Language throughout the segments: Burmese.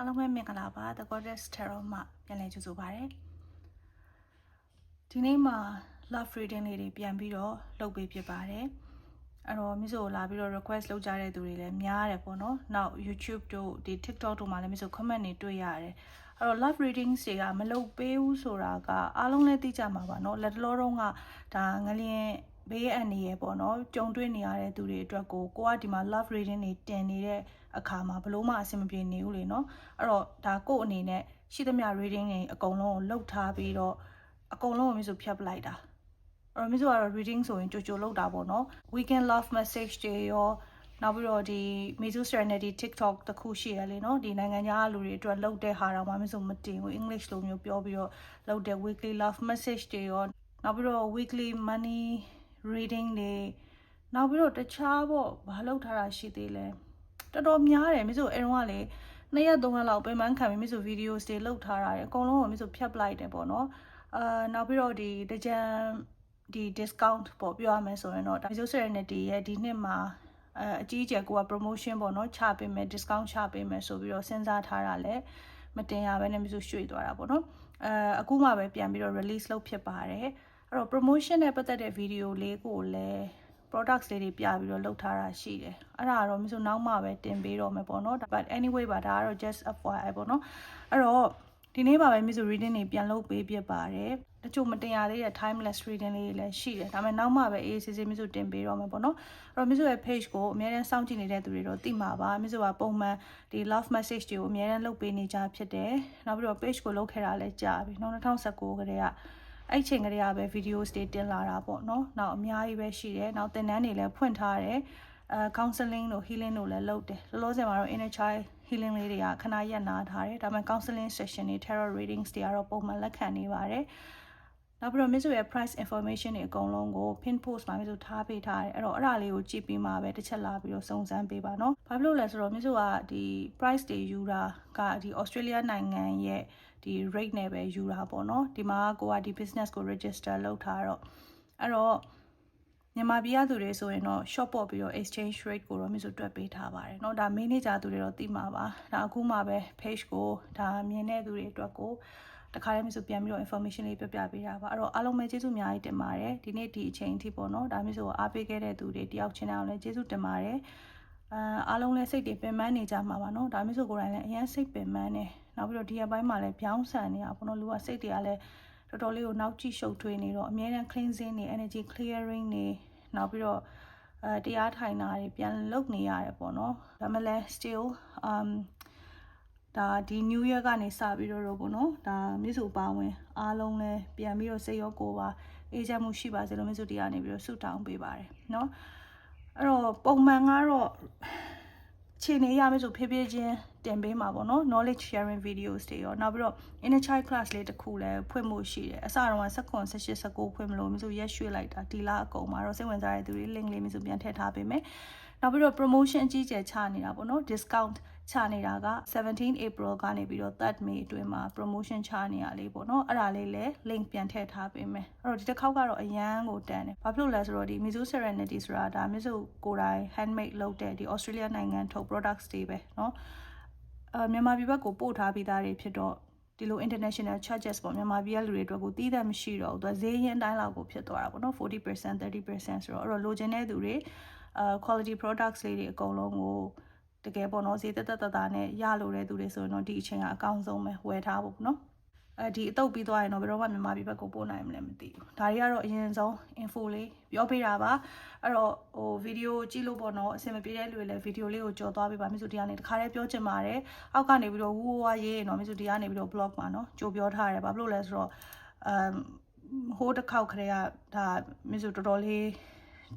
အားလုံးပဲမင်္ဂလာပါ The Goddess Tarot မှပြန်လည်ကြိုဆိုပါရစေဒီနေ့မှာ love reading လေးတွေပြန်ပြီးတော့လုပ်ပေးဖြစ်ပါတယ်အဲ့တော့မိဆိုလာပြီးတော့ request လုပ်ကြတဲ့သူတွေလည်းများတယ်ပေါ့နော်နောက် YouTube တို့ဒီ TikTok တို့မှာလည်းမိဆို comment တွေတွေ့ရတယ်အဲ့တော့ love reading တွေကမလုပ်ပေးဘူးဆိုတာကအားလုံးလည်းသိကြမှာပါနော်လက်တလောတော့ကဒါငလျင်ဘေးအန္တရာယ်ပေါ့နော်ကြုံတွေ့နေရတဲ့သူတွေအတွက်ကိုကိုကဒီမှာ love reading တွေတင်နေတဲ့ အခါမှာဘလို့မှအဆင်မပြေနေဘူးလေနော်အဲ့တော့ဒါကို့အနေနဲ့ရှိသမျှ reading တွေအကုန်လုံးကိုလှုပ်ထားပြီးတော့အကုန်လုံးကိုမျိုးဆိုဖြတ်ပလိုက်တာအဲ့တော့မျိုးဆိုကတော့ reading ဆိုရင်ကြိုကြိုလှုပ်တာပေါ့နော် weekend love message တွေရောနောက်ပြီးတော့ဒီ Mizu Serenity TikTok တခုရှိရလေနော်ဒီနိုင်ငံခြားလူတွေအတွက်လှုပ်တဲ့ဟာတော့မှမျိုးဆိုမတင်ဘူး English လိုမျိုးပြောပြီးတော့လှုပ်တဲ့ weekly love message တွေရောနောက်ပြီးတော့ weekly money reading တွေနောက်ပြီးတော့တခြားပေါ့ဘာလုပ်ထားတာရှိသေးလဲ တော်တော်များတယ်မိဆိုအဲတော့ကလေနှစ်ရက်သုံးရက်လောက်ပြန်မှန်းခံပြီးမိဆို videos တွေလုပ်ထားတာတယ်အကုန်လုံးကိုမိဆိုဖြတ်ပလိုက်တယ်ပေါ့နော်အာနောက်ပြီးတော့ဒီတကြံဒီ discount ပေါ့ပြောရမယ်ဆိုရင်တော့မိဆို serenity ရဲ့ဒီနှစ်မှာအအကြီးအကျယ်ကိုက promotion ပေါ့နော်ချပေးမယ် discount ချပေးမယ်ဆိုပြီးတော့စဉ်းစားထားတာလဲမတင်ရဘဲနဲ့မိဆိုရွှေ့သွားတာပေါ့နော်အဲအခုမှပဲပြန်ပြီးတော့ release လုပ်ဖြစ်ပါတယ်အဲ့တော့ promotion နဲ့ပတ်သက်တဲ့ video လေးကိုလည်း products လေးတွေပြပြီးတော့လုပ်ထားတာရှိတယ်အဲ့ဒါတော့မျိုးနောက်မှပဲတင်ပေးတော့မယ်ပေါ့နော် but anyway ပါဒါကတော့ just FYI ပေါ့နော်အဲ့တော့ဒီနေ့ပါပဲမျိုး reading တွေပြန်လုပ်ပေးပြပါတယ်တချို့မတင်ရသေးတဲ့ timeless reading လေးတွေလည်းရှိတယ်ဒါပေမဲ့နောက်မှပဲအေးစစ်စစ်မျိုးတင်ပေးတော့မယ်ပေါ့နော်အဲ့တော့မျိုးရဲ့ page ကိုအများအားစောင့်ကြည့်နေတဲ့သူတွေတော့သိမှာပါမျိုးကပုံမှန်ဒီ love message တွေကိုအများအားလုပ်ပေးနေကြဖြစ်တယ်နောက်ပြီးတော့ page ကိုလုပ်ခဲ့တာလည်းကြာပြီနော်2019ကတည်းက အဲ့ချိန်ကလေးကပဲ videos တွေတင်လာတာပေါ့နော်။နောက်အများကြီးပဲရှိတယ်။နောက်သင်တန်းတွေလည်းဖွင့်ထားတယ်။အဲ counseling တို့ healing တို့လည်းလုပ်တယ်။လောလောဆယ်မှာတော့ inner child healing လေးတွေကခဏရက်နာထားတယ်။ဒါပေမဲ့ counseling session တွေ tarot readings တွေကတော့ပုံမှန်လက်ခံနေပါတယ်။နောက်ပြီးတော့ Miss ရဲ့ price information တွေအကုန်လုံးကို pin post မှာ Miss ထားပေးထားတယ်အဲ့တော့အဲ့ဒါလေးကိုကြည့်ပြီးမှပဲတစ်ချက်လာပြီးတော့စုံစမ်းပေးပါနော်ဘာဖြစ်လို့လဲဆိုတော့ Miss ကဒီ price တွေယူတာကဒီ Australia နိုင်ငံရဲ့ ဒီ rate နဲ့ပဲယူတာပေါ့နော်ဒီမှာကိုကဒီ business ကို register လုပ်ထားတော့အဲ့တော့မြန်မာပြည်ကသူတွေဆိုရင်တော့ shop ပေါ့ပြီးတော့ exchange rate ကိုတော့ Miss တွက်ပေးထားပါတယ်เนาะဒါ manager သူတွေတော့သိမှာပါဒါအခုမှပဲ page ကိုဒါမြင်တဲ့သူတွေအတွက်ကိုတခါတည်းမျိုးဆိုပြန်ပြီးတော့ information လေးပြပြပေးတာပါအဲ့တော့အားလုံးပဲကျေးဇူးအများကြီးတင်ပါတယ်ဒီနေ့ဒီအချိန်အထိပေါ့နော်ဒါမျိုးဆိုအားပေးခဲ့တဲ့သူတွေတယောက်ချင်းအောင်လည်းကျေးဇူးတင်ပါတယ်အာအားလုံးလည်းစိတ်တွေပင်ပန်းနေကြမှာပါနော်ဒါမျိုးဆိုကိုယ်တိုင်လည်းအရင်စိတ်ပင်ပန်းနေ နောက်ပြီးတော့ဒီအပိုင်းမှာလည်းဖြောင်းဆန်နေတာပေါ့နော်လူကစိတ်တွေကလည်းတော်တော်လေးကိုနောက်ကြည့်ရှုပ်ထွေးနေတော့အများနဲ့ cleansing နေ energy clearing နေနောက်ပြီးတော့အဲတရားထိုင်တာတွေပြန်လုပ်နေရတယ်ပေါ့နော်ဒါမှလည်း still um ဒါဒီ new year ကနေစပြီးတော့ပေါ့နော်ဒါမြို့စုပါဝင်အားလုံးလဲပြန်ပြီးတော့စိတ်ရောကိုယ်ပါအေးချမ်းမှုရှိပါစေလို့မြို့စုတရားနေပြီးတော့ဆုတောင်းပေးပါတယ်နော်အဲ့တော့ပုံမှန်ကတော့ခြေနေရမယ်ဆိုဖြည်းဖြည်းချင်း တင်ပေးမှာပေါ့နော် knowledge sharing videos တွေရောနောက်ပြီးတော့ inner child class လေးတစ်ခုလည်းဖွင့်မှုရှိတယ်အစတုန်းက16 18 19ဖွင့်မလို့မျိုးရက်ရွှေ့လိုက်တာဒီလအကုန်မှာတော့စိတ်ဝင်စားတဲ့သူတွေ link လေးမျိုးပြန်ထည့်ထားပေးမယ်နောက်ပြီးတော့ promotion အကြီးအကျယ်ချနေတာပေါ့နော် discount ချနေတာက17 April ကနေပြီးတော့3 May အတွင်းမှာ promotion ချနေရလေးပေါ့နော်အဲ့ဒါလေးလည်း link ပြန်ထည့်ထားပေးမယ်အဲ့တော့ဒီတစ်ခေါက်ကတော့အရန်ကိုတန်တယ်ဘာဖြစ်လို့လဲဆိုတော့ဒီ Mizu Serenity ဆိုတာဒါ Mizu ကိုယ်တိုင် handmade လုပ်တဲ့ဒီ Australia နိုင်ငံထုတ် products တွေပဲနော် မြန်မာပြည်ဘက်ကိုပို့ထားပြီးသားတွေဖြစ်တော့ဒီလို international charges ပေါ့မြန်မာပြည်ကလူတွေအတွက်ကိုတီးသက်မရှိတော့ဘူးသူကဈေးရင်းတိုင်းလောက်ကိုဖြစ်သွားတာပေါ့နော်40% 30%ဆိုတော့အဲ့တော့လိုချင်တဲ့သူတွေအာ quality products လေးတွေအကုန်လုံးကိုတကယ်ပေါ့နော်ဈေးတက်တက်တက်တာနဲ့ရလိုတဲ့သူတွေဆိုရင်တော့ဒီအချိန်ကအကောင်းဆုံးပဲဝယ်ထားဖို့ပေါ့နော် အဲဒီအတုပ်ပြီးသွားရင်တော့ဘယ်တော့မှမြန်မာပြည်ဘက်ကိုပို့နိုင်မလဲမသိဘူးဒါတွေကတော့အရင်ဆုံး info လေးပြောပေးတာပါအဲ့တော့ဟိုဗီဒီယိုကြည့်လို့ပေါ့နော်အဆင်မပြေတဲ့လူတွေလည်းဗီဒီယိုလေးကိုကြော်သွားပေးပါမြို့စုတရားနေတခါတည်းပြောချင်ပါတယ်အောက်ကနေပြီးတော့ဝူဝါရေးနော်မြို့စုတရားနေပြီးတော့ blog မှာနော်ကြိုပြောထားရတယ်ဘာဖြစ်လို့လဲဆိုတော့အမ်ဟိုးတစ်ခေါက်ခရေကဒါမြို့စုတော်တော်လေး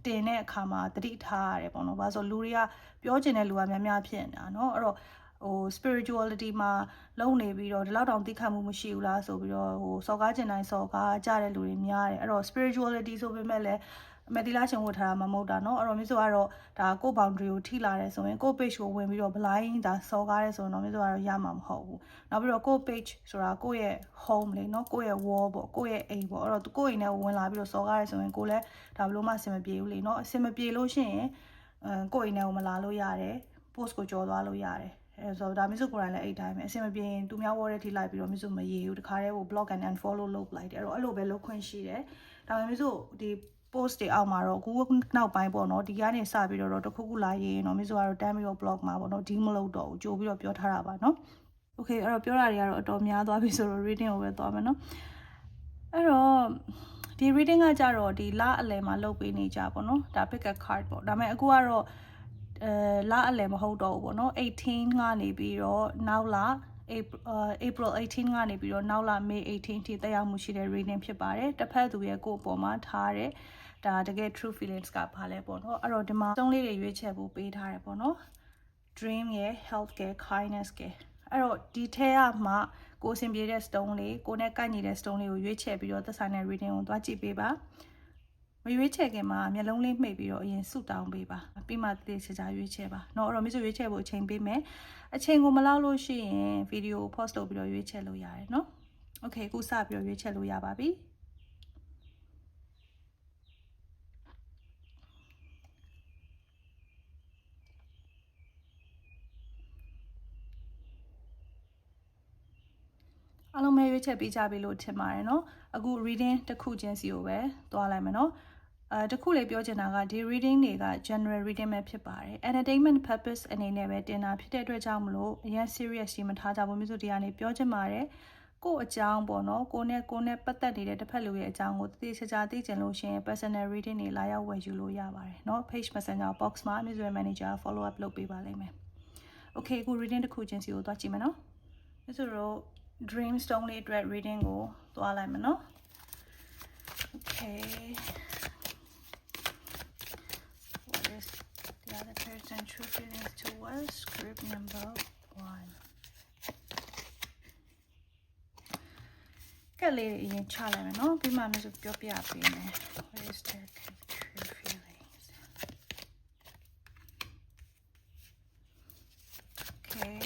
တင်တဲ့အခါမှာတတိထားရတယ်ပေါ့နော်။ဘာလို့ဆိုလူတွေကပြောချင်တဲ့လူကများများဖြစ်နေတာเนาะအဲ့တော့ ဟို spirituality မှာလုံနေပြီးတော့ဒီလောက်တောင်သိခံမှုမရှိဘူးလားဆိုပြီးတော့ဟိုစော်ကားကျင်တိုင်းစော်ကားကြတဲ့လူတွေများတယ်အဲ့တော့ spirituality ဆိုပေမဲ့လည်းမတီလာချင်ဝတ်ထားတာမမဟုတ်တာเนาะအဲ့တော့မျိုးဆိုကတော့ဒါကိုယ့် boundary ကိုထိလာတယ်ဆိုရင်ကိုယ့် page ကိုဝင်ပြီးတော့ blind ဒါစော်ကားတယ်ဆိုရင်တော့မျိုးဆိုကတော့ရမှာမဟုတ်ဘူးနောက်ပြီးတော့ကိုယ့် page ဆိုတာကိုယ့်ရဲ့ home လေเนาะကိုယ့်ရဲ့ wall ပေါ့ကိုယ့်ရဲ့အိမ်ပေါ့အဲ့တော့ကိုယ့်အိမ်ထဲဝင်လာပြီးတော့စော်ကားတယ်ဆိုရင်ကိုယ်လည်းဒါဘလို့မှအဆင်မပြေဘူးလေเนาะအဆင်မပြေလို့ရှိရင်အဲကိုယ့်အိမ်ထဲကိုမလာလို့ရတယ် post ကိုကြော်သွားလို့ရတယ် အဲအဲဆိုတော့ဒါမျိုးဆိုကိုယ်တိုင်လည်းအဲ့တိုင်းပဲအဆင်မပြေရင်သူများဝေါ်တဲ့ထိလိုက်ပြီးတော့မျိုးဆိုမရေဘူးတခါတည်းဟို block and unfollow လုပ်လိုက်တယ်အဲ့တော့အဲ့လိုပဲလုပ်ခွင့်ရှိတယ်ဒါပေမဲ့မျိုးဆိုဒီ post တွေအောက်မှာတော့အခုနောက်ပိုင်းပေါ့နော်ဒီကနေစပြီးတော့တခုခုလာရေးရင်တော့မျိုးဆိုကတော့တမ်းပြီးတော့ blog မှာပေါ့နော်ဒီမလုပ်တော့ဘူးကြိုပြီးတော့ပြောထားတာပါနော် okay အဲ့တော့ပြောတာတွေကတော့အတော်များသွားပြီဆိုတော့ reading ကိုပဲသွားမယ်နော်အဲ့တော့ဒီ reading ကကြတော့ဒီလအလယ်မှာလုပ်ပေးနေကြပေါ့နော်ဒါ pick a card ပေါ့ဒါပေမဲ့အခုကတော့ အဲလအလယ်မဟုတ်တော့ဘူးပေါ့နော်18ကနေပြီးတော့နောက်လ April 18ကနေပြီးတော့နောက်လ May 18ထိတက်ရောက်မှုရှိတဲ့ reading ဖြစ်ပါတယ်တစ်ဖက်သူရဲ့ကိုယ်ပေါ်မှာထားတဲ့ဒါတကယ် true feelings ကဘာလဲပေါ့နော်အဲ့တော့ဒီမှာသုံးလေးတွေရွေးချယ်ဖို့ပေးထားတယ်ပေါ့နော် dream ရယ် health ရယ် kindness ရယ်အဲ့တော့ဒီထဲကမှကိုယ်အဆင်ပြေတဲ့ stone လေးကိုယ်နဲ့ကိုက်ညီတဲ့ stone လေးကိုရွေးချယ်ပြီးတော့သက်ဆိုင်တဲ့ reading ကိုသွားကြည့်ပေးပါ မရွေးချယ်ခင်မှာမျက်လုံးလေးမှိတ်ပြီးတော့အရင်ဆုတောင်းပေးပါပြီးမှတည်ချာချာရွေးချယ်ပါเนาะအဲ့တော့မိတ်ဆွေရွေးချယ်ဖို့အချိန်ပေးမယ်အချိန်ကိုမလောက်လို့ရှိရင်ဗီဒီယို post လုပ်ပြီးတော့ရွေးချယ်လို့ရတယ်เนาะโอเคအခုစပြီးတော့ရွေးချယ်လို့ရပါပြီအားလုံးပဲရွေးချယ်ပေးကြပြီလို့ထင်ပါတယ်เนาะအခု reading တစ်ခုချင်းစီကိုပဲသွားလိုက်မယ်เนาะ အဲတခုလေးပြောချင်တာကဒီ reading တွေက general reading ပဲဖြစ်ပါတယ် entertainment purpose အနေနဲ့ပဲတင်တာဖြစ်တဲ့အတွက်ကြောင့်မလို့အရင် serious ရှိမထားကြဘူးမျိုးစုဒီကနေပြောချင်ပါတယ်ကို့အကြောင်းပေါ့နော်ကိုနဲ့ကိုနဲ့ပတ်သက်နေတဲ့တစ်ဖက်လူရဲ့အကြောင်းကိုတည်ချာချာသိချင်လို့ရှိရင် personal reading တွေလာရောက်ဝယ်ယူလို့ရပါတယ်เนาะ page messenger box မှာ Miss Manager follow up လုပ်ပေးပါလိမ့်မယ် okay အခု reading တစ်ခုချင်းစီကိုသွားကြည့်မယ်နော်ဒါဆိုတော့ dream stone လေးအတွက် reading ကိုသွားလိုက်မယ်နော် okay other person true feelings towards group number 1ကလေးအရင်ချလိုက်မယ်နော်ပြီးမှမျိုးဆိုပြောပြပေးမယ် what is their true feelings okay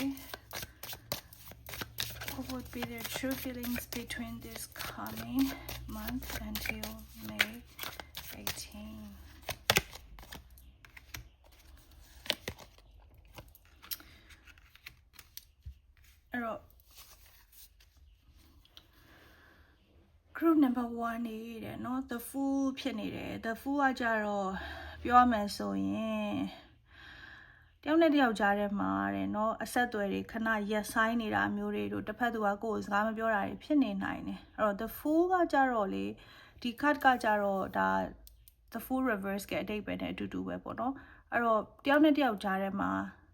what would be their true feelings between this coming month until group number 1နေတယ်เนาะ the fool ဖြစ်နေတယ် the fool ကကြတော့ပြောရမယ်ဆိုရင်တယောက်နဲ့တယောက်ကြားထဲမှာတဲ့เนาะအဆက်အသွယ်တွေခဏရက်ဆိုင်နေတာမျိုးတွေတို့တစ်ဖက်သူကကိုယ်စကားမပြောတာတွေဖြစ်နေနိုင်တယ်အဲ့တော့ the fool ကကြတော့လေဒီ card ကကြတော့ဒါ the full reverse ကအတိတ်ပဲနဲ့အတူတူပဲပေါ့နော်အဲ့တော့တယောက်နဲ့တယောက်ကြားထဲမှာ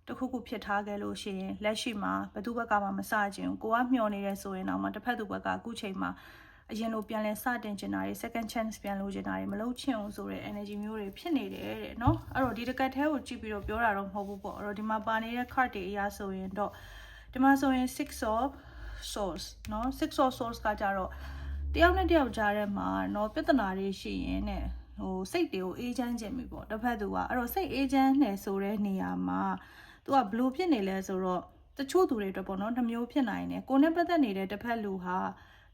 တခုခုဖြစ်ထားခဲ့လို့ရှိရင်လက်ရှိမှာဘသူဘက်ကမှမစချင်ဘူးကိုကမျှော်နေတယ်ဆိုရင်တော့မှတစ်ဖက်သူဘက်ကအခုချိန်မှာ အရင်လိုပြန်လဲစတင်ချင်တာတွေ second chance ပြန်လို့ချင်တာတွေမလုပ်ချင်ဘူးဆိုတဲ့ energy မျိုးတွေဖြစ်နေတယ်တဲ့เนาะအဲ့တော့ဒီတကတ်သေးကိုကြည့်ပြီးတော့ပြောတာတော့မဟုတ်ဘူးပေါ့အဲ့တော့ဒီမှာပါနေတဲ့ card တွေအရာဆိုရင်တော့ဒီမှာဆိုရင်6 of swords เนาะ6 of swords ကကြတော့တယောက်နဲ့တယောက်ကြားထဲမှာเนาะပြဿနာတွေရှိရင်တဲ့ဟိုစိတ်တွေကိုအေးချမ်းခြင်းပြီပေါ့တစ်ဖက်သူကအဲ့တော့စိတ်အေးချမ်းနေဆိုတဲ့နေရာမှာသူကဘလို့ဖြစ်နေလဲဆိုတော့တချို့သူတွေအတွက်ပေါ့နော်နှမျိုးဖြစ်နိုင်တယ်ကိုနဲ့ပတ်သက်နေတဲ့တစ်ဖက်လူဟာ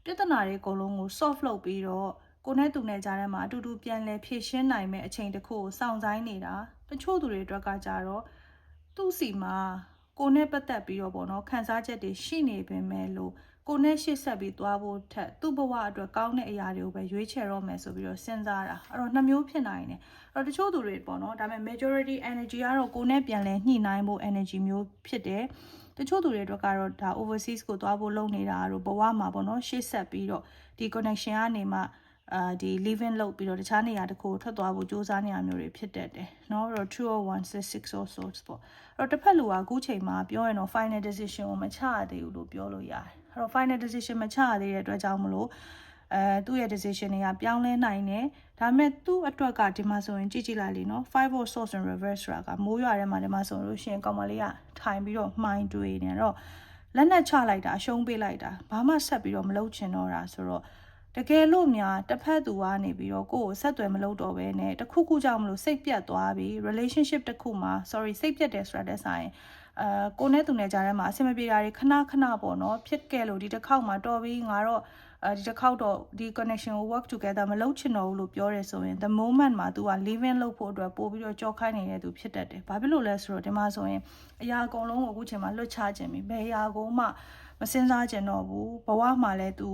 ပြဿနာတွေအကုန်လုံးကို soft လုပ်ပြီးတော့ကိုနဲ့သူနဲ့ကြားထဲမှာအတူတူပြန်လဲဖြည့်ရှင်းနိုင်မဲ့အချိန်တစ်ခုကိုစောင့်ဆိုင်နေတာတချို့သူတွေအတွက်ကကြတော့သူ့စီမှာကိုနဲ့ပတ်သက်ပြီးတော့ပေါ့နော်ခံစားချက်တွေရှိနေပင်မဲ့လို့ ကိုနဲ့ရှေ့ဆက်ပြီးသွားဖို့ထက်သူ့ဘဝအတွက်ကောင်းတဲ့အရာတွေကိုပဲရွေးချယ်တော့မယ်ဆိုပြီးတော့စဉ်းစားတာအဲ့တော့နှမျိုးဖြစ်နိုင်တယ်အဲ့တော့တချို့သူတွေပေါ့နော်ဒါပေမဲ့ majority energy ကတော့ကိုနဲ့ပြန်လဲညှိနှိုင်းဖို့ energy မျိုးဖြစ်တယ်တချို့သူတွေအတွက်ကတော့ဒါ overseas ကိုသွားဖို့လုပ်နေတာတို့ဘဝမှာပေါ့နော်ရှေ့ဆက်ပြီးတော့ဒီ connection ကနေမှအာဒီ living လုပ်ပြီးတော့တခြားနေရာတစ်ခုထွက်သွားဖို့စူးစမ်းနေရမျိုးတွေဖြစ်တတ်တယ်เนาะအဲ့တော့20166 or sorts ပေါ့အဲ့တော့တစ်ဖက်လူကအခုချိန်မှာပြောရင်တော့ final decision ကိုမချရသေးဘူးလို့ပြောလို့ရတယ် အဲ့တော့ final decision မချရသေးတဲ့အတွက်ကြောင့်မလို့အဲသူ့ရဲ့ decision တွေကပြောင်းလဲနိုင်တယ်ဒါပေမဲ့သူ့အတွက်ကဒီမှာဆိုရင်ကြည့်ကြည့်လိုက်လေနော်5 volt source and reverse ဆိုတာကမိုးရွာထဲမှာဒီမှာဆိုလို့ရှိရင်ကောင်မလေးကထိုင်ပြီးတော့မှိုင်းတွေးနေတော့လက်နဲ့ချလိုက်တာအရှုံးပေးလိုက်တာဘာမှဆက်ပြီးတော့မလုပ်ချင်တော့တာဆိုတော့တကယ်လို့များတစ်ဖက်သူကနေပြီးတော့ကိုယ့်ကိုဆက်သွယ်မလုပ်တော့ဘဲနဲ့တခုခုကြောင့်မလို့စိတ်ပြတ်သွားပြီ relationship တစ်ခုမှာ sorry စိတ်ပြတ်တယ်ဆိုတာတဲ့ဆိုင် အအာကိုနဲ့သူနဲ့ကြားထဲမှာအဆင်မပြေတာတွေခဏခဏပေါ့နော်ဖြစ်ခဲ့လို့ဒီတစ်ခေါက်မှာတော်ပြီးငါတော့အဲဒီတစ်ခေါက်တော့ဒီ connection ကို work together မလုပ်ချင်တော့ဘူးလို့ပြောရဲဆိုရင် the moment မှာ तू က living လုပ်ဖို့အတွက်ပို့ပြီးတော့ကြောက်ခိုင်းနေတဲ့သူဖြစ်တတ်တယ်။ဘာဖြစ်လို့လဲဆိုတော့ဒီမှာဆိုရင်အရာအကုန်လုံးကိုအခုချိန်မှာလွတ်ချခြင်းပြီ။ဘယ်အရာကိုမှမစင်စားကျင်တော့ဘူး။ဘဝမှာလည်း तू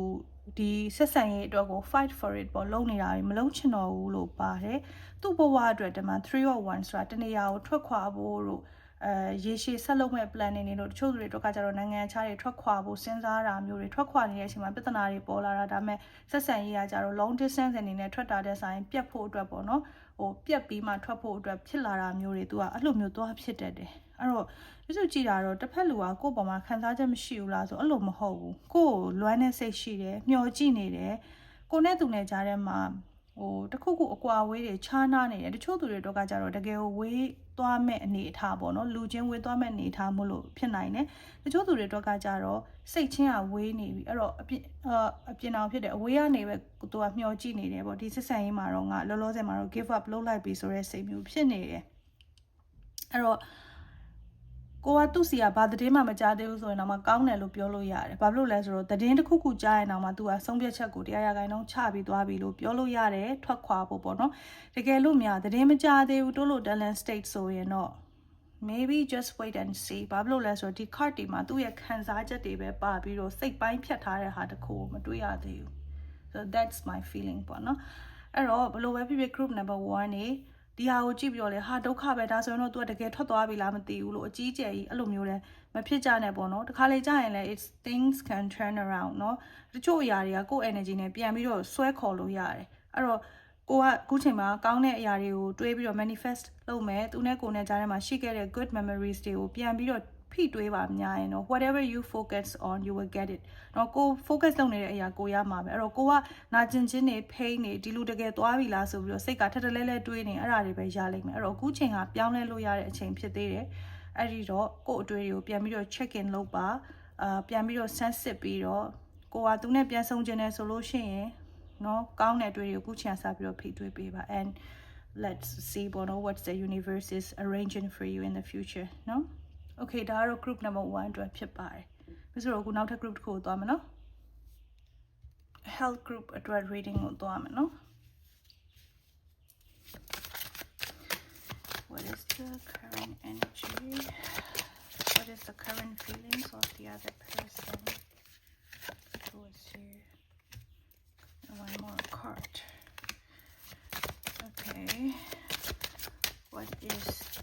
ဒီဆက်ဆံရေးအတွက်ကို fight for it ပေါ့လုပ်နေတာတွေမလုပ်ချင်တော့ဘူးလို့ပါတယ်။သူ့ဘဝအတွက်ဒီမှာ3 or 1ဆိုတာတနေရာကိုထွက်ခွာဖို့တို့ အဲရေရှည်ဆက်လုပ်မဲ့ plan နေနေလို့တချို့သူတွေတော့ကကြတော့နိုင်ငံခြားတွေထွက်ခွာဖို့စဉ်းစားတာမျိုးတွေထွက်ခွာနေတဲ့အချိန်မှာပြဿနာတွေပေါ်လာတာဒါပေမဲ့ဆက်ဆံရေးကကြတော့ long distance အနေနဲ့ထွက်တာတဲ့ဆိုင်ပြတ်ဖို့အတွက်ပေါ့နော်ဟိုပြတ်ပြီးမှထွက်ဖို့အတွက်ဖြစ်လာတာမျိုးတွေသူကအဲ့လိုမျိုးသွားဖြစ်တတ်တယ်အဲ့တော့ဒီစုကြည့်တာတော့တစ်ဖက်လူကကိုယ့်ပေါ်မှာခံစားချက်မရှိဘူးလားဆိုအဲ့လိုမဟုတ်ဘူးကိုယ့်ကိုလွမ်းတဲ့စိတ်ရှိတယ်မျောကြည့်နေတယ်ကိုနဲ့သူနဲ့ကြားထဲမှာ ဟိုတခုခုအကွာဝေးတွေခြားနားနေတယ်တချို့သူတွေတော့ကကြတော့တကယ်ကိုဝေးသွားမဲ့အနေအထားပေါ့နော်လူချင်းဝေးသွားမဲ့အနေအထားမို့လို့ဖြစ်နိုင်တယ်တချို့သူတွေတော့ကကြတော့စိတ်ချင်းကဝေးနေပြီအဲ့တော့အပြစ်အပြင်အောင်ဖြစ်တယ်အဝေးကနေပဲသူကမျောကြည့်နေတယ်ပေါ့ဒီစစ်ဆန်ရေးမှာတော့ငါလောလောဆယ်မှာတော့ give up လုပ်လိုက်ပြီဆိုတဲ့စိတ်မျိုးဖြစ်နေတယ်အဲ့တော့ ကိုကသူ့စီကဘာသတင်းမှမကြားသေးဘူးဆိုရင်တော့မကောင်းတယ်လို့ပြောလို့ရတယ်။ဘာဖြစ်လို့လဲဆိုတော့သတင်းတစ်ခုခုကြားရင်တော့မှ तू ကဆုံးဖြတ်ချက်ကိုတရားရဂိုင်းတော့ချပြီးသွားပြီလို့ပြောလို့ရတယ်ထွက်ခွာဖို့ပေါ့နော်။တကယ်လို့များသတင်းမကြားသေးဘူးတိုးလို့ talent state ဆိုရင်တော့ maybe just wait and see ဘာဖြစ်လို့လဲဆိုတော့ဒီ card ဒီမှာသူ့ရဲ့ခံစားချက်တွေပဲပါပြီးတော့စိတ်ပိုင်းဖြတ်ထားတဲ့ဟာတခုကိုမတွေ့ရသေးဘူး so that's my feeling ပေါ့နော်အဲ့တော့ဘယ်လိုပဲဖြစ်ဖြစ် group number 1နေ ဒီဟာကိုကြည့်ပြီးတော့လေဟာဒုက္ခပဲဒါဆိုရင်တော့ तू တကယ်ထွက်သွားပြီလားမသိဘူးလို့အကြီးကျယ်ကြီးအဲ့လိုမျိုးလဲမဖြစ်ကြနဲ့ပေါ့နော်တခါလေကြာရင်လည်း it's things can turn around เนาะတချို့အရာတွေကကိုယ့် energy နဲ့ပြန်ပြီးတော့ဆွဲခေါ်လို့ရတယ်အဲ့တော့ကိုကအခုချိန်မှာကောင်းတဲ့အရာတွေကိုတွေးပြီးတော့ manifest လုပ်မယ်သူနဲ့ကိုယ်နဲ့ကြားထဲမှာရှိခဲ့တဲ့ good memories တွေကိုပြန်ပြီးတော့ ဖိတွေးပါများရင်တော့ whatever you focus on you will get it နော်ကို focus လုပ်နေတဲ့အရာကိုရမှာပဲအဲ့တော့ကိုကနာကျင်ခြင်းတွေ pain တွေဒီလိုတကယ်သွားပြီလားဆိုပြီးတော့စိတ်ကထထလဲလဲတွေးနေအဲ့ဒါတွေပဲရလိမ့်မယ်အဲ့တော့အခုချိန်ကပြောင်းလဲလို့ရတဲ့အချိန်ဖြစ်သေးတယ်အဲ့ဒီတော့ကို့အတွေ့တွေကိုပြန်ပြီးတော့ check in လုပ်ပါအာပြန်ပြီးတော့ sense စစ်ပြီးတော့ကိုကသူနဲ့ပြန်ဆုံခြင်းနဲ့ဆိုလို့ရှိရင်နော်ကောင်းတဲ့အတွေ့တွေကိုအခုချိန်ဆက်ပြီးတော့ဖိတွေးပေးပါ and let's see bono what the universe is arranging for you in the future no นาะ okay ဒါကတော့ group number 1အတွက်ဖြစ်ပါတယ်ပြီးဆိုတော့အခုနောက်ထပ် group တစ်ခုကိုသွားမယ်နော် health group အတွက် reading ကိုသွားမယ်နော် what is the current energy what is the current feelings of the other person who is here one more card okay what is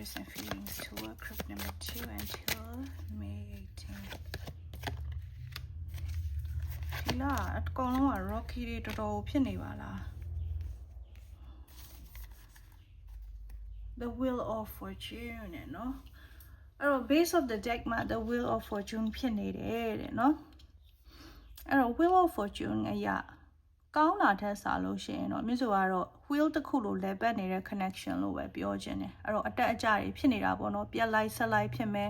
the other person feelings toward group number two until May 18th. ဒီလားအကောင်လုံးက Rocky တွေတော်တော်ဖြစ်နေပါလား The Wheel of Fortune နဲ့နော်အဲ့တော့ base of the deck မှာ The Wheel of Fortune ဖြစ်နေတယ်တဲ့နော်အဲ့တော့ Wheel of Fortune အရာ ကောင်းတာထက်စားလို့ရှိရင်တော့မြစ်ဆိုကတော့ wheel တစ်ခုလိုလဲပတ်နေတဲ့ connection လို့ပဲပြောခြင်းတယ်အဲ့တော့အတက်အကျတွေဖြစ်နေတာပေါ့နော်ပြက်လိုက်ဆက်လိုက်ဖြစ်မယ်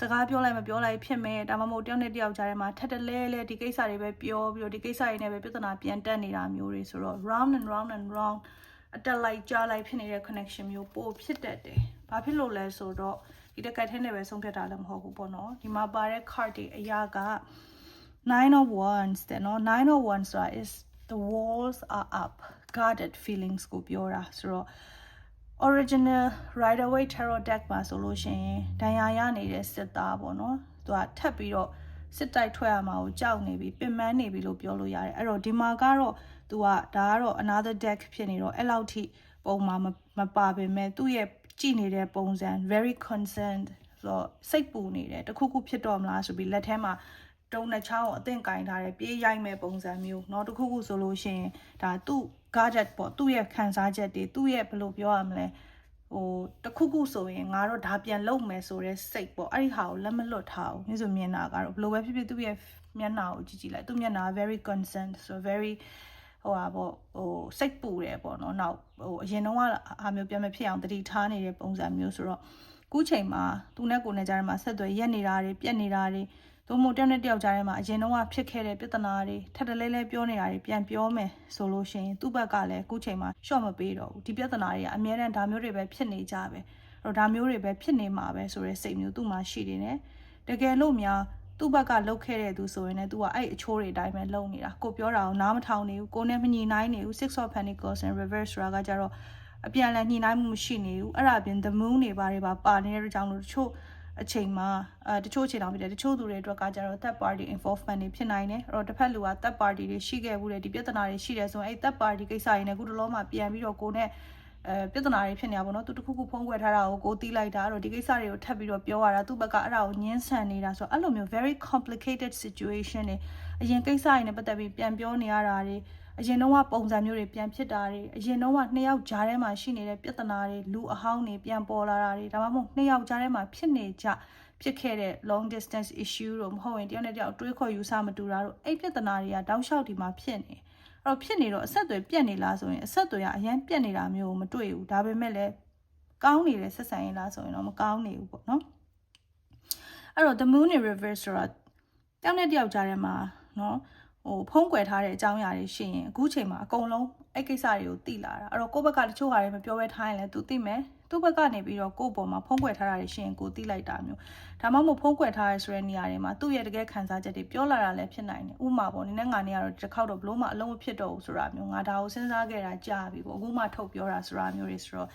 စကားပြောလိုက်မပြောလိုက်ဖြစ်မယ်ဒါမှမဟုတ်တယောက်နဲ့တယောက်ကြားထဲမှာထက်တလဲလဲဒီကိစ္စတွေပဲပြောပြီးတော့ဒီကိစ္စတွေနဲ့ပဲပြဿနာပြန်တက်နေတာမျိုးတွေဆိုတော့ round and round and round အတက်လိုက်ကြားလိုက်ဖြစ်နေတဲ့ connection မျိုးပို့ဖြစ်တတ်တယ်ဘာဖြစ်လို့လဲဆိုတော့ဒီတက်ကတ်ထဲနဲ့ပဲဆုံးဖြတ်တာလည်းမဟုတ်ဘူးပေါ့နော်ဒီမှာပါတဲ့ card တွေအရာက9 of wands တဲ့နော်9 of wands ဆိုတာ is the walls are up guarded feelings ကိုပြောတာဆိုတော့ original rider waite tarot deck မှာဆိုလို့ရှိရင်ဒဏ်ရာရနေတဲ့စစ်သားပေါ့နော်သူကထပ်ပြီးတော့စစ်တိုက်ထွက်ရမှာကိုကြောက်နေပြီပင်ပန်းနေပြီလို့ပြောလို့ရတယ်အဲ့တော့ဒီမှာကတော့သူကဒါကတော့ another deck ဖြစ်နေတော့အဲ့လောက်ထိပုံမှာမပါပေမဲ့သူ့ရဲ့ကြည့်နေတဲ့ပုံစံ very concerned ဆိုတော့စိတ်ပူနေတယ်တခုခုဖြစ်တော့မလားဆိုပြီးလက်ထဲမှာ တုံးနှချောင်းကိုအသင့်ကင်ထားတဲ့ပြေးရိုက်မဲ့ပုံစံမျိုးเนาะတခုခုဆိုလို့ရှိရင်ဒါသူ့ gadget ပေါ့သူ့ရဲ့ခံစားချက်တွေသူ့ရဲ့ဘယ်လိုပြောရမလဲဟိုတခုခုဆိုရင်ငါတော့ဒါပြန်လုပ်မယ်ဆိုတဲ့စိတ်ပေါ့အဲ့ဒီဟာကိုလက်မလွတ်ထားဘူးမျိုးဆိုမြင်တာကတော့ဘယ်လိုပဲဖြစ်ဖြစ်သူ့ရဲ့မျက်နှာကိုကြည့်ကြည့်လိုက်သူ့မျက်နှာက very concerned so very ဟိုဟာပေါ့ဟိုစိတ်ပူတယ်ပေါ့နော်နောက်ဟိုအရင်တော့အားမျိုးပြန်မဖြစ်အောင်တတိထားနေတဲ့ပုံစံမျိုးဆိုတော့ခုချိန်မှာသူနဲ့ကိုယ်နဲ့ကြားထဲမှာဆက်သွယ်ရက်နေတာတွေပြက်နေတာတွေ သို့မဟုတ်တယောက်နဲ့တယောက်ကြားထဲမှာအရင်တော့ဖြစ်ခဲ့တဲ့ပြဿနာတွေထပ်တလဲလဲပြောနေတာတွေပြန်ပြောမယ်ဆိုလို့ရှိရင်သူ့ဘက်ကလည်းအခုချိန်မှာရှော့မပေးတော့ဘူးဒီပြဿနာတွေကအများနဲ့ဒါမျိုးတွေပဲဖြစ်နေကြပဲအဲ့တော့ဒါမျိုးတွေပဲဖြစ်နေမှာပဲဆိုတဲ့စိတ်မျိုးသူ့မှာရှိနေတယ်တကယ်လို့များသူ့ဘက်ကလှုပ်ခဲ့တဲ့သူဆိုရင်လည်း तू ကအဲ့အချိုးတွေအတိုင်းပဲလှုပ်နေတာကိုပြောတာကိုနားမထောင်နေဘူးကိုနဲ့မညီနိုင်နေဘူး six of pentacles and reverse ဆိုတာကကြတော့အပြန်အလှန်ညှိနှိုင်းမှုမရှိနေဘူးအဲ့ဒါအပြင် the moon တွေဘာတွေပါပါနေတဲ့ကြောင့်လို့တချို့ အချိန်မှာအဲတချို့အချိန်တောင်ဖြစ်တယ်တချို့သူတွေအတွက်ကကြတော့ third party involvement တွေဖြစ်နိုင်တယ်အဲ့တော့တစ်ဖက်လူက third party တွေရှိခဲ့ဘူးလေဒီပြဿနာတွေရှိတယ်ဆိုရင်အဲ့ third party ကိစ္စတွေနဲ့အခုတလောမှပြန်ပြီးတော့ကိုနဲ့အဲပြဿနာတွေဖြစ်နေတာပေါ့နော်သူတခုခုဖုံးကွယ်ထားတာကိုကိုတီးလိုက်တာအဲ့တော့ဒီကိစ္စတွေကိုထပ်ပြီးတော့ပြောရတာသူ့ဘက်ကအဲ့ဒါကိုညှင်းဆန်နေတာဆိုတော့အဲ့လိုမျိုး very complicated situation တွေအရင်ကိစ္စတွေနဲ့ပတ်သက်ပြီးပြန်ပြောနေရတာတွေ အရင်တော့ပုံစံမျိုးတွေပြန်ဖြစ်တာတွေအရင်တော့နှစ်ယောက်ကြားထဲမှာရှိနေတဲ့ပြဿနာတွေလူအဟောင်းတွေပြန်ပေါ်လာတာတွေဒါမှမဟုတ်နှစ်ယောက်ကြားထဲမှာဖြစ်နေကြဖြစ်ခဲ့တဲ့ long distance issue တို့မဟုတ်ရင်တယောက်နဲ့တယောက်တွေးခေါ်ယူဆမတူတာတို့အဲ့ပြဿနာတွေကတောက်လျှောက်ဒီမှာဖြစ်နေအဲ့တော့ဖြစ်နေတော့အဆက်အသွယ်ပြတ်နေလားဆိုရင်အဆက်အသွယ်ကအရင်ပြတ်နေတာမျိုးမတွေ့ဘူးဒါပေမဲ့လည်းကောင်းနေတဲ့ဆက်ဆံရေးလားဆိုရင်တော့မကောင်းနေဘူးပေါ့နော်အဲ့တော့ the moon in reverse ဆိုတာတယောက်နဲ့တယောက်ကြားထဲမှာနော် ဟိုဖုံးကွယ်ထားတဲ့အကြောင်းအရာတွေရှိရင်အခုချိန်မှာအကုန်လုံးအဲ့ကိစ္စတွေကိုသိလာတာအဲ့တော့ကိုယ့်ဘက်ကတချို့ဟာတွေမပြောဘဲထားရင်လည်း तू သိမယ်သူ့ဘက်ကနေပြီးတော့ကိုယ့်ပေါ်မှာဖုံးကွယ်ထားတာတွေရှိရင်ကိုသိလိုက်တာမျိုးဒါမှမဟုတ်ဖုံးကွယ်ထားရဆိုတဲ့နေရာတွေမှာသူ့ရဲ့တကယ်ခံစားချက်တွေပြောလာတာလည်းဖြစ်နိုင်တယ်ဥပမာပေါ့နည်းနည်းငါနေရတော့တစ်ခေါက်တော့ဘလို့မှအလုံးမဖြစ်တော့ဘူးဆိုတာမျိုးငါဒါကိုစဉ်းစားခဲ့တာကြာပြီပေါ့အခုမှထုတ်ပြောတာဆိုတာမျိုးတွေဆိုတော့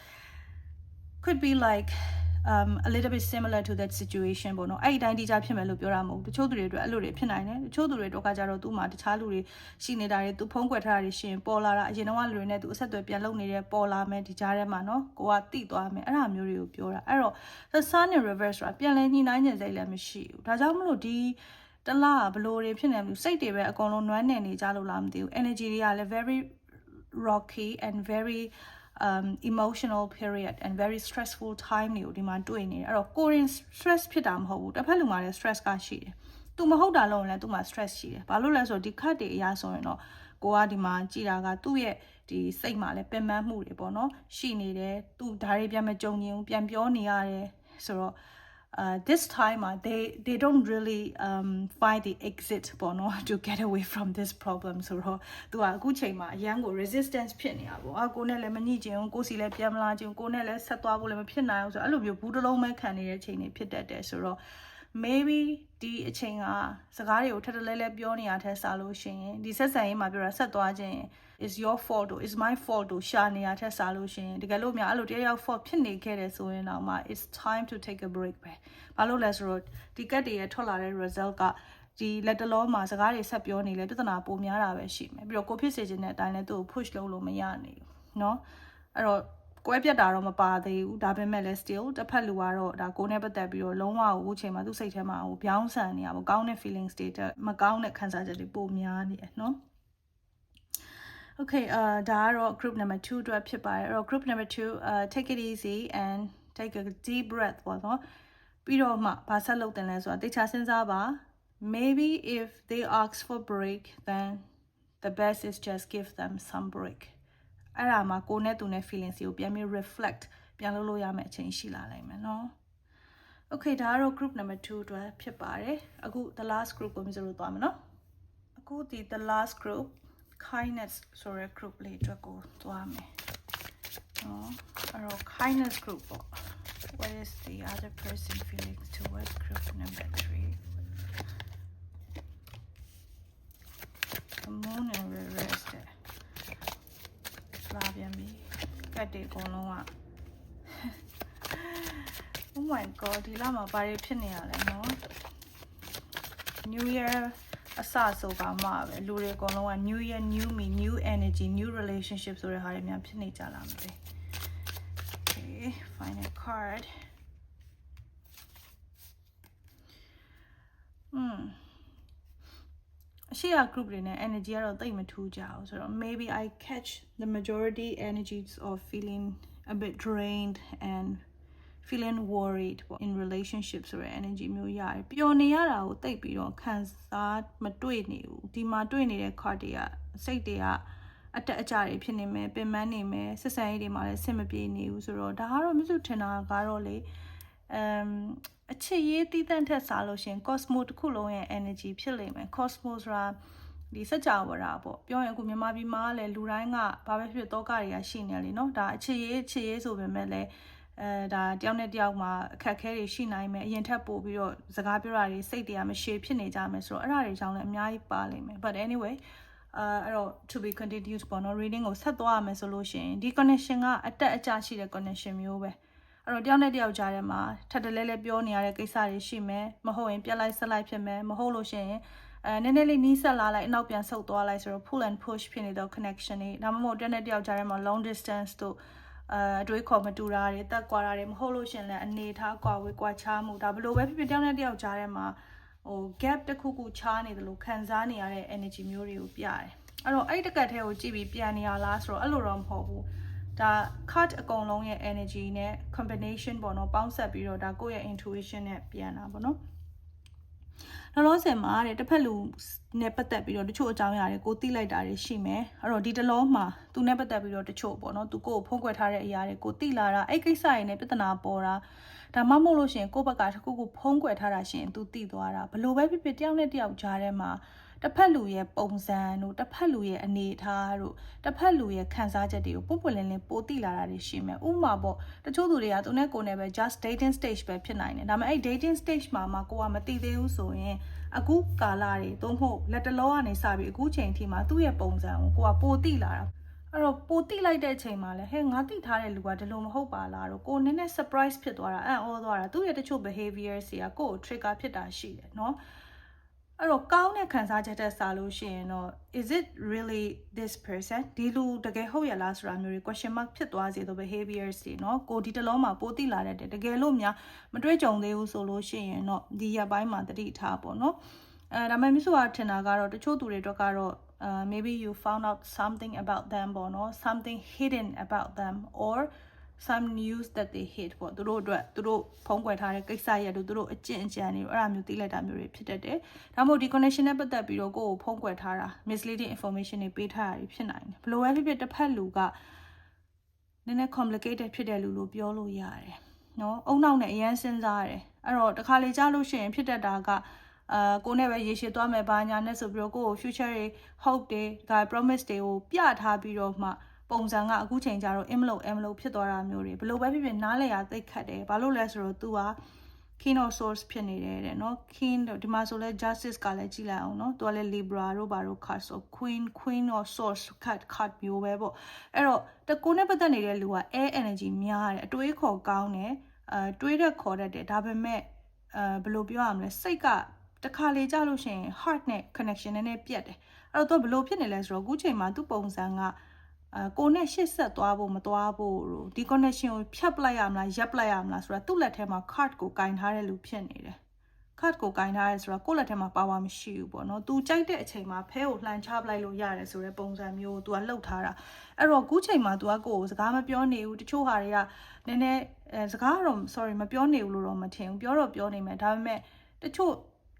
could be like um a little bit similar to that situation ပေါ့နော်အဲ့ဒီတိုင်းတိကျဖြစ်မယ်လို့ပြောတာမဟုတ်ဘူးတချို့သူတွေအတွက်အဲ့လိုတွေဖြစ်နိုင်တယ်တချို့သူတွေတော့ကကြတော့သူ့မှာတခြားလူတွေရှိနေတာတွေသူဖုံးကွယ်ထားတာတွေရှိရင်ပေါ်လာတာအရင်တော့လူတွေနဲ့သူအဆက်အသွယ်ပြန်လုပ်နေတဲ့ပေါ်လာမယ်ဒီကြားထဲမှာနော်ကိုကတိသွားမယ်အဲ့ဒါမျိုးတွေကိုပြောတာအဲ့တော့ the sun in reverse ဆိုတာပြန်လဲညှိနှိုင်းခြင်းစိတ်လည်းမရှိဘူးဒါကြောင့်မလို့ဒီတလားဘလို့တွေဖြစ်နေမှုစိတ်တွေပဲအကုန်လုံးနွမ်းနယ်နေကြလို့လားမသိဘူး energy တွေကလည်း very rocky and very um emotional period and very stressful time တွေကိုဒီမှာတွေ့နေတယ်အဲ့တော့ကိုရင် stress ဖြစ်တာမဟုတ်ဘူးတစ်ဖက်လူမှာလည်း stress ကရှိတယ်သူမဟုတ်တာလုံးလည်းသူမှာ stress ရှိတယ်ဘာလို့လဲဆိုတော့ဒီခတ်တွေအရာဆိုရင်တော့ကိုကဒီမှာကြည်တာကသူ့ရဲ့ဒီစိတ်မှာလည်းပင်ပန်းမှုတွေပေါ့နော်ရှိနေတယ်သူဒါတွေပြန်မကြုံရင်ပြန်ပြောနေရတယ်ဆိုတော့ uh this time uh, they they don't really um find the exit ပေါ့နော် to get away from this problem ဆိုတော့သူကအခုချိန်မှာအရန်ကို resistance ဖြစ်နေတာပေါ့အကိုနဲ့လည်းမညှိချင်ဘူးကိုစီလည်းပြန်မလာချင်ကိုနဲ့လည်းဆက်သွားဖို့လည်းမဖြစ်နိုင်ဘူးဆိုတော့အဲ့လိုမျိုးဘူးတစ်လုံးပဲခံနေတဲ့ချိန်တွေဖြစ်တတ်တယ်ဆိုတော့ maybe ဒီအချိန်ကစကားတွေကိုထပ်တလဲလဲပြောနေရတဲ့စားလို့ရှိရင်ဒီဆက်ဆံရေးမှာပြောတာဆက်သွားခြင်း is your fault or is my fault ကိုရှာနေရတဲ့စားလို့ရှိရင်တကယ်လို့များအဲ့လိုတရားရောက် fault ဖြစ်နေခဲ့တယ်ဆိုရင်တော့မှ it's time to take a break ပဲဘာလို့လဲဆိုတော့ဒီကတ်တွေရထွက်လာတဲ့ result ကဒီလက်တလုံးမှာစကားတွေဆက်ပြောနေလဲပြဿနာပိုများတာပဲရှိမယ်ပြီးတော့ကိုဖြစ်စေခြင်းတဲ့အတိုင်းလဲသူ့ကို push လုပ်လို့မရနိုင်ဘူးเนาะအဲ့တော့ ကွဲပြတ်တာတော့မပါသေးဘူးဒါပေမဲ့လည်း still တစ်ဖက်လူကတော့ဒါကိုယ်နဲ့ပတ်သက်ပြီးတော့လုံးဝဟိုချိန်မှာသူ့စိတ်ထဲမှာဟိုပြောင်းဆန်နေရပေါ့ကောင်းတဲ့ feeling state မကောင်းတဲ့ခံစားချက်တွေပိုများနေတယ်နော် Okay အာဒါကတော့ group number 2အတွက်ဖြစ်ပါတယ်အဲ့တော့ group number 2 uh take it easy and take a deep breath ပေါ့နော်ပြီးတော့မှဘာဆက်လုပ်တင်လဲဆိုတာတိတ်ချစဉ်းစားပါ maybe if they ask for break then the best is just give them some break အဲ့ဒါမှကိုနဲ့သူနဲ့ feelings ကိုပြန်ပြီး reflect ပြန်လုပ်လို့ရမယ့်အချိန်ရှိလာနိုင်မယ်နော် Okay ဒါကတော့ group number 2အတွက်ဖြစ်ပါတယ်အခု the last group ကိုမျိုးလို့သွားမယ်နော်အခုဒီ the last group kindness ဆိုတဲ့ group လေးအတွက်ကိုသွားမယ်နော်အဲ့တော့ kindness group ပေါ့ what is the other person feeling towards group number 3 the moon and reverse တဲ့ လာပြန်ပြီကတ်တွေအကုန်လုံးက oh my god ဒီလမှာဘာတွေဖြစ်နေရလဲနော် new year အစဆိုပါမှပဲလူတွေအကုန်လုံးက new year new me new energy new relationship ဆိုတဲ့ဟာတွေများဖြစ်နေကြလားမသိ okay final card อืม အရှိရ group တွေနဲ့ energy ကတော့တိတ်မထူးကြဘူးဆိုတော့ maybe i catch the majority energies of feeling a bit drained and feeling worried ပေါ့ in relationship ဆိုတဲ့ energy မျိုးရတယ်ပျော်နေရတာကိုတိတ်ပြီးတော့ခံစားမတွေ့နေဘူးဒီမှာတွေ့နေတဲ့ card တွေကစိတ်တွေကအတက်အကျတွေဖြစ်နေမယ်ပင်ပန်းနေမယ်ဆက်ဆံရေးတွေမှာလည်းဆင်မပြေနေဘူးဆိုတော့ဒါကတော့မြစုထင်တာကတော့လေ အမ်အချစ်ရေးတည်တံ့ထက်စားလို့ရှင် Cosmo တစ်ခုလုံးရဲ့ energy ဖြစ်လိမ့်မယ် Cosmo ဆိုတာဒီစကြဝဠာပေါ့ပြောရင်အခုမြန်မာပြည်မှာလည်းလူတိုင်းကဘာပဲဖြစ်တော့ကတွေကရှိနေလေနော်ဒါအချစ်ရေးအချစ်ရေးဆိုပေမဲ့လည်းအဲဒါတယောက်နဲ့တယောက်မှာအခက်အခဲတွေရှိနိုင်မယ်အရင်ထက်ပိုပြီးတော့စကားပြောတာတွေစိတ်တရားမရှိဖြစ်နေကြမယ်ဆိုတော့အဲ့ဒါတွေကြောင့်လည်းအများကြီးပါလိမ့်မယ် but anyway အဲအဲ့တော့ to be continued ပေါ့နော် reading ကိုဆက်သွားရမယ်ဆိုလို့ရှိရင်ဒီ connection ကအတက်အကျရှိတဲ့ connection မျိုးပဲ။ အဲ့တော့တယောက်နဲ့တယောက်ကြားထဲမှာထပ်တလဲလဲပြောနေရတဲ့ကိစ္စတွေရှိမယ်မဟုတ်ရင်ပြက်လိုက်ဆက်လိုက်ဖြစ်မယ်မဟုတ်လို့ရှိရင်အဲနည်းနည်းလေးနီးဆက်လာလိုက်အနောက်ပြန်ဆုတ်သွားလိုက်ဆိုတော့ pull and push ဖြစ်နေတော့ connection တွေဒါမှမဟုတ်တယောက်နဲ့တယောက်ကြားထဲမှာ long distance တို့အဲအတွေးခေါ်မတူတာတွေတက်ကွာတာတွေမဟုတ်လို့ရှရင်လည်းအနေထားကွာဝေးကွာခြားမှုဒါဘလို့ပဲဖြစ်ဖြစ်တယောက်နဲ့တယောက်ကြားထဲမှာဟို gap တစ်ခုခုခြားနေတယ်လို့ခံစားနေရတဲ့ energy မျိုးတွေကိုပြတယ်အဲ့တော့အဲ့ဒီတကတ်ထဲကိုကြည့်ပြီးပြန်နေရလားဆိုတော့အဲ့လိုတော့မဟုတ်ဘူး ဒါ card အကုန်လုံးရဲ့ energy နဲ့ combination ပေါ့နော်ပေါင်းဆက်ပြီးတော့ဒါကိုယ့်ရဲ့ intuition နဲ့ပြန်တာပေါ့နော်လောလောဆယ်မှာတဲ့တစ်ဖက်လူနဲ့ပတ်သက်ပြီးတော့တချို့အကြောင်းအရာတွေကိုသိလိုက်တာတွေရှိမယ်အဲ့တော့ဒီတလောမှာသူနဲ့ပတ်သက်ပြီးတော့တချို့ပေါ့နော်သူကိုယ်ကိုဖုံးကွယ်ထားတဲ့အရာတွေကိုသိလာတာအဲ့ကိစ္စတွေနဲ့ပြဿနာပေါ်တာဒါမှမဟုတ်လို့ရှိရင်ကိုယ့်ဘက်ကတခုခုဖုံးကွယ်ထားတာရှိရင်သူသိသွားတာဘလို့ပဲဖြစ်ဖြစ်တယောက်နဲ့တယောက်ကြားထဲမှာ တစ်ဖက်လူရဲ့ပုံစံတို့တစ်ဖက်လူရဲ့အနေအထားတို့တစ်ဖက်လူရဲ့ခံစားချက်တွေကိုပုံပွင့်လင်းလင်းပိုသိလာတာတွေရှိမယ်ဥပမာပေါ့တချို့သူတွေကသူနဲ့ကိုယ်နဲ့ပဲ just dating stage ပဲဖြစ်နိုင်တယ်ဒါပေမဲ့အဲ့ dating stage မှာမှကိုကမသိသေးဘူးဆိုရင်အခုကာလတွေသို့မဟုတ်လက်တလောကနေစပြီးအခုချိန်ထိမှာသူ့ရဲ့ပုံစံကိုကိုကပိုသိလာတာအဲ့တော့ပိုတိလိုက်တဲ့အချိန်မှာလဲဟဲ့ငါတိထားတဲ့လူကဒီလိုမဟုတ်ပါလားတော့ကိုနည်းနည်း surprise ဖြစ်သွားတာအံ့ဩသွားတာသူ့ရဲ့တချို့ behavior တွေကကိုကို trigger ဖြစ်တာရှိတယ်เนาะ အဲ့တော့ကောင်းတဲ့ခံစားချက်တက်စားလို့ရှိရင်တော့ is it really this person ဒီလူတကယ်ဟုတ်ရလားဆိုတာမျိုးတွေ question mark ဖြစ်သွားစေတော့ behaviors တွေเนาะကိုဒီတလုံးမှာပိုတိလာတဲ့တကယ်လို့များမတွေ့ကြုံသေးဘူးဆိုလို့ရှိရင်တော့ဒီရက်ပိုင်းမှာတတိထားပေါ့เนาะအဲဒါမှမဟုတ်ဆိုတော့ထင်တာကတော့တချို့သူတွေအတွက်ကတော့ uh, maybe you found out something about them ပေါ့နော် something hidden about them or some news that they hid ပေါ့သူတို့အတွက်သူတို့ဖုံးကွယ်ထားတဲ့ကိစ္စရဲ့တို့သူတို့အကျင့်အကြံတွေအဲ့ဒါမျိုးသိလိုက်တာမျိုးတွေဖြစ်တတ်တယ်ဒါမှမဟုတ်ဒီ connection နဲ့ပတ်သက်ပြီးတော့ကိုယ့်ကိုဖုံးကွယ်ထားတာ misleading information တွေပေးထားတာတွေဖြစ်နိုင်တယ်ဘလို့ပဲဖြစ်ဖြစ်တစ်ဖက်လူကနည်းနည်း complicated ဖြစ်တဲ့လူလို့ပြောလို့ရတယ်နော်အုံနောက်နဲ့အရန်စဉ်းစားရတယ်အဲ့တော့တခါလေကြားလို့ရှိရင်ဖြစ်တတ်တာကအာကိုနဲ့ပဲရေရှည်သွားမယ်ဘာညာနဲ့ဆိုပြီးတော့ကိုယ့်ကို future တွေ hope တွေဒါ promise တွေကိုပြထားပြီးတော့မှ ပုံစံကအခုချိန်ကျတော့ im လို့ m လို့ဖြစ်သွားတာမျိုးတွေဘလို့ပဲဖြစ်ဖြစ်နားလဲရသိခတ်တယ်ဘာလို့လဲဆိုတော့ तू က king of source ဖြစ်နေတယ်တဲ့เนาะ king ဒီမှာဆိုလဲ justice ကလည်းကြည့်လိုက်အောင်เนาะ तू ကလည်း libra တို့ဘာတို့ card ဆို queen queen of source card card မျိုးပဲပေါ့အဲ့တော့တကူနဲ့ပတ်သက်နေတဲ့လူက air energy များတယ်အတွေးခေါ်ကောင်းတယ်အဲတွေးတဲ့ခေါ်တတ်တယ်ဒါပေမဲ့အဲဘယ်လိုပြောရမလဲစိတ်ကတခါလေကြလို့ရှိရင် heart နဲ့ connection နဲ့နဲ့ပြတ်တယ်အဲ့တော့သူဘလို့ဖြစ်နေလဲဆိုတော့အခုချိန်မှာသူ့ပုံစံက အဲကိုနဲ့ရှစ်ဆက်သွားဖို့မသွားဖို့လို့ဒီ connection ကိုဖြတ်ပလိုက်ရမလားရပ်ပလိုက်ရမလားဆိုတာသူ့လက်ထဲမှာ card ကိုကင်ထားတဲ့လူဖြစ်နေတယ် card ကိုကင်ထားရဲဆိုတော့ကိုယ့်လက်ထဲမှာ power မရှိဘူးပေါ့နော်။ तू ကြိုက်တဲ့အချိန်မှာဖဲကိုလှန်ချပလိုက်လို့ရတယ်ဆိုတဲ့ပုံစံမျိုး तू ကလှုပ်ထားတာ။အဲ့တော့အခုချိန်မှာ तू ကကိုယ်ကိုစကားမပြောနေဘူး။တချို့ဟာတွေကနည်းနည်းအဲစကားတော့ sorry မပြောနေဘူးလို့တော့မထင်ဘူး။ပြောတော့ပြောနေမယ်။ဒါပေမဲ့တချို့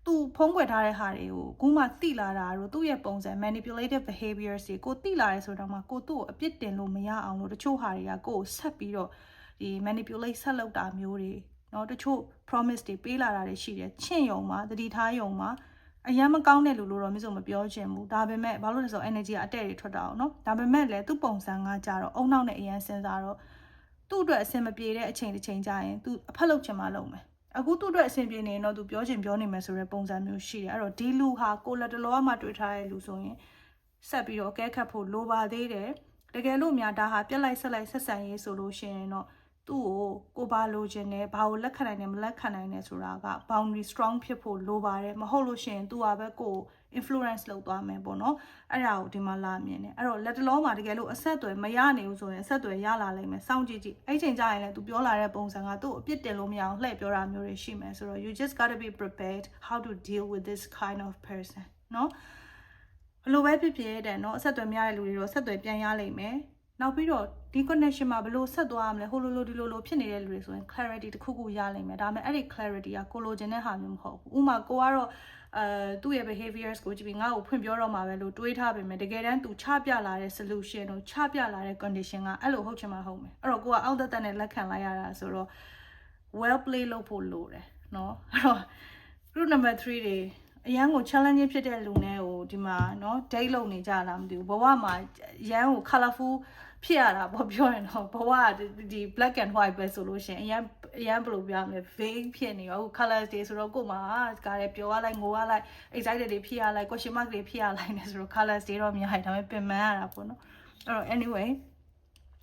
သူဖုံးကွယ်ထားတဲ့ဟာတွေကိုခုမှတိလာတာတို့သူ့ရဲ့ပုံစံ manipulative behaviors တွေကိုတိလာရဲဆိုတော့မှကိုသူ့ကိုအပြစ်တင်လို့မရအောင်လို့တချို့ဟာတွေကကိုယ်ဆက်ပြီးတော့ဒီ manipulate ဆက်လုပ်တာမျိုးတွေเนาะတချို့ promise တွေပေးလာတာတွေရှိတယ်ချင့်ယုံမှာတတိထားယုံမှာအရင်မကောင်းတဲ့လူလို့တော့မစိုးမပြောချင်ဘူးဒါပေမဲ့ဘာလို့လဲဆိုတော့ energy အတက်တွေထွက်တာအောင်เนาะဒါပေမဲ့လည်းသူ့ပုံစံကကြတော့အုံနောက်နဲ့အရင်စဉ်းစားတော့သူ့အတွက်အဆင်မပြေတဲ့အချိန်တစ်ချိန်ကြာရင်သူအဖက်လုပ်ချင်မှလုပ်မယ် အခုသူ့အတွက်အဆင်ပြေနေရင်တော့သူပြောချင်ပြောနေမယ်ဆိုတဲ့ပုံစံမျိုးရှိတယ်အဲ့တော့ဒီလူဟာကိုလက်တလောမှတွေ့ထားတဲ့လူဆိုရင်ဆက်ပြီးတော့အကဲခတ်ဖို့လိုပါသေးတယ်တကယ်လို့များဒါဟာပြက်လိုက်ဆက်လိုက်ဆက်ဆံရေးဆိုလို့ရှိရင်တော့ သူ့ကိုကိုဘာလိုချင်တယ်ဘာကိုလက်ခံနိုင်တယ်မလက်ခံနိုင်တယ်ဆိုတာက boundary strong ဖြစ်ဖို့လိုပါတယ်မဟုတ်လို့ရှိရင် तू ကပဲကို influence လုပ်သွားမယ်ပေါ့နော်အဲ့ဒါကိုဒီမှာလာမြင်တယ်အဲ့တော့လက်တလုံးမှာတကယ်လို့အဆက်အသွယ်မရနိုင်ဘူးဆိုရင်အဆက်အသွယ်ရလာလိမ့်မယ်စောင့်ကြည့်ကြည့်အဲ့ချိန်ကျရင်လည်း तू ပြောလာတဲ့ပုံစံကသူ့အပြစ်တင်လို့မရအောင်လှည့်ပြောတာမျိုးတွေရှိမယ်ဆိုတော့ you just got to be prepared how to deal with this kind of person နော်ဘလို့ပဲဖြစ်ဖြစ်တဲ့เนาะအဆက်အသွယ်မရတဲ့လူတွေတော့ဆက်သွယ်ပြန်ရလိမ့်မယ် နောက်ပြီးတော့ဒီ connection မှာဘယ်လိုဆက်သွားရမလဲဟိုလိုလိုဒီလိုလိုဖြစ်နေတဲ့လူတွေဆိုရင် clarity တစ်ခုခုရလိမ့်မယ်ဒါပေမဲ့အဲ့ဒီ clarity ကကိုလိုချင်တဲ့ဟာမျိုးမဟုတ်ဘူးဥပမာကိုကတော့အဲသူ့ရဲ့ behaviors ကိုကြည့်ပြီးငါ့ကိုဖွင့်ပြောတော့မှာပဲလို့တွေးထားပေမဲ့တကယ်တမ်းသူချပြလာတဲ့ solution ကိုချပြလာတဲ့ condition ကအဲ့လိုဟုတ်ချင်မှဟုတ်မယ်အဲ့တော့ကိုကအောက်သက်သက်နဲ့လက်ခံလိုက်ရတာဆိုတော့ well play လုပ်ဖို့လိုတယ်เนาะအဲ့တော့ group number 3တွေအရန်ကို challenging ဖြစ်တဲ့လူနဲ့ဟိုဒီမှာเนาะ date လုပ်နေကြလားမသိဘူးဘဝမှာရန်ကို colorful ဖြစ်ရတာပေါ့ပြောရင်တော့ဘဝကဒီဒီ black and white ပဲဆိုလို့ရှရင်အရင်အရင်ဘယ်လိုပြောရမလဲ vague ဖြစ်နေရောအခု colors တွေဆိုတော့ကို့မှာကားတယ်ပျော်ရလိုက်ငိုရလိုက် excited တွေဖြစ်ရလိုက် question mark တွေဖြစ်ရလိုက်နေဆိုတော့ colors တွေတော့များတယ်ဒါပေမဲ့ပင်ပန်းရတာပေါ့နော်အဲ့တော့ anyway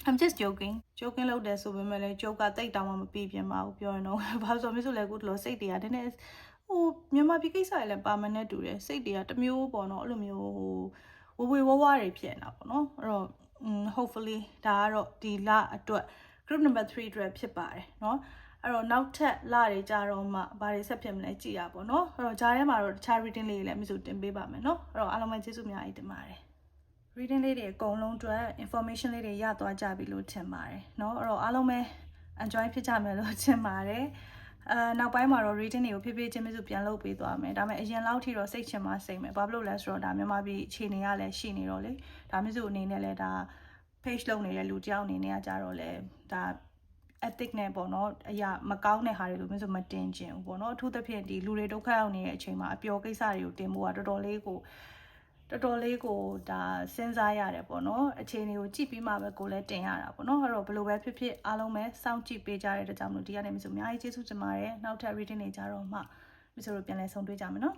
I'm just joking joking လုပ်တယ်ဆိုပေမဲ့လည်း joke ကတိတ်တောင်မှမပြီးပြင်ပါဘူးပြောရင်တော့ဘာလို့ဆိုမျိုးဆိုလဲကိုတလို့စိတ်တွေကတည်းနဲ့ဟိုမြန်မာပြည်ကိစ္စတွေလည်းပါမနဲ့တူတယ်စိတ်တွေကတစ်မျိုးပေါ့နော်အဲ့လိုမျိုးဟိုဝေဝေဝဝတွေဖြစ်နေတာပေါ့နော်အဲ့တော့ um hopefully ဒါကတော့ဒီလအတွက် group number 3အတွက်ဖြစ်ပါတယ်เนาะအဲ့တော့နောက်ထပ်လတွေကြာတော့မှဘာတွေဆက်ဖြစ်မလဲကြည့်ရပါတော့เนาะအဲ့တော့ဂျားထဲမှာတော့တခြား reading လေးတွေလည်းအမျိုးစုတင်ပေးပါမယ်เนาะအဲ့တော့အားလုံးပဲကျေးဇူးများကြီးတင်ပါတယ် reading လေးတွေအကုန်လုံးအတွက် information လေးတွေရသွားကြပြီလို့ထင်ပါတယ်เนาะအဲ့တော့အားလုံးပဲ enjoy ဖြစ်ကြမယ်လို့ထင်ပါတယ် အဲနောက်ပိုင်းမှာတော့ reading တွေကိုဖြည်းဖြည်းချင်းမျိုးစုပြန်လုပ်ပေးသွားမယ်ဒါပေမဲ့အရင်လောက်ထိတော့စိတ်ချင်မှစိတ်မယ်ဘာဖြစ်လို့လဲဆိုတော့ဒါမြန်မာပြည်အခြေအနေကလည်းရှိနေတော့လေဒါမျိုးစုအနေနဲ့လည်းဒါ page လုပ်နေတဲ့လူတယောက်အနေနဲ့ကကြတော့လေဒါ ethic နဲ့ပေါ့နော်အရာမကောင်းတဲ့ဟာတွေလိုမျိုးဆိုမတင်ကျင်ဘူးပေါ့နော်အထူးသဖြင့်ဒီလူတွေဒုက္ခရောက်နေတဲ့အချိန်မှာအပျော်ကိစ္စတွေကိုတင်ဖို့ကတော်တော်လေးကို တော်တော်လေးကိုဒါစဉ်းစားရတယ်ပေါ့နော်အခြေအနေကိုကြည့်ပြီးမှပဲကိုလည်းတင်ရတာပေါ့နော်အဲ့တော့ဘယ်လိုပဲဖြစ်ဖြစ်အားလုံးပဲစောင့်ကြည့်ပေးကြတဲ့အတွက်ကြောင့်မလို့ဒီကနေ့မျိုးဆိုအများကြီးကျေးဇူးတင်ပါတယ်နောက်ထပ် reading တွေကြတော့မှမျိုးဆိုတော့ပြန်လည်ဆုံတွေ့ကြမယ်နော်